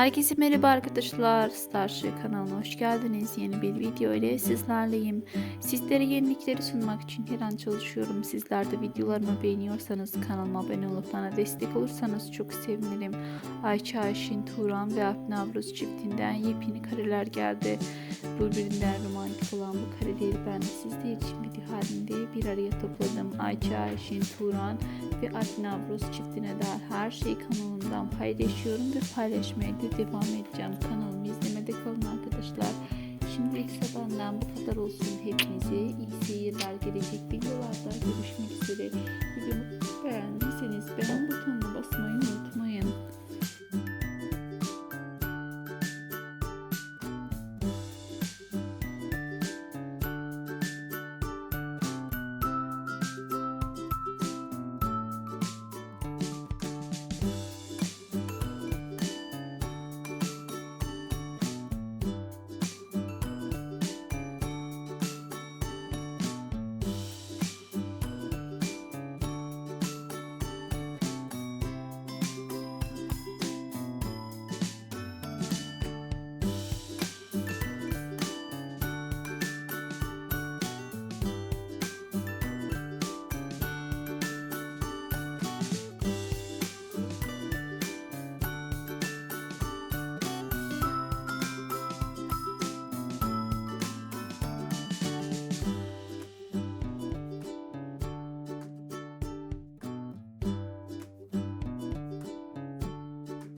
Herkese merhaba arkadaşlar. Starship kanalına hoş geldiniz. Yeni bir video ile sizlerleyim. Sizlere yenilikleri sunmak için her an çalışıyorum. Sizler de videolarımı beğeniyorsanız kanalıma abone olup bana destek olursanız çok sevinirim. Ayça Ayşin, Turan ve Alp çiftinden yepyeni kareler geldi. Birbirinden romantik olan bu kareleri ben de sizler için video halinde bir araya topladım. Ayça Ayşin, Turan ve Alp çiftine dair her şeyi kanalımdan paylaşıyorum ve paylaşmaya devam edeceğim. Kanalımı izlemede kalın arkadaşlar. Şimdilik benden bu kadar olsun. Hepinize iyi seyirler gelecek videolarda görüşmek üzere.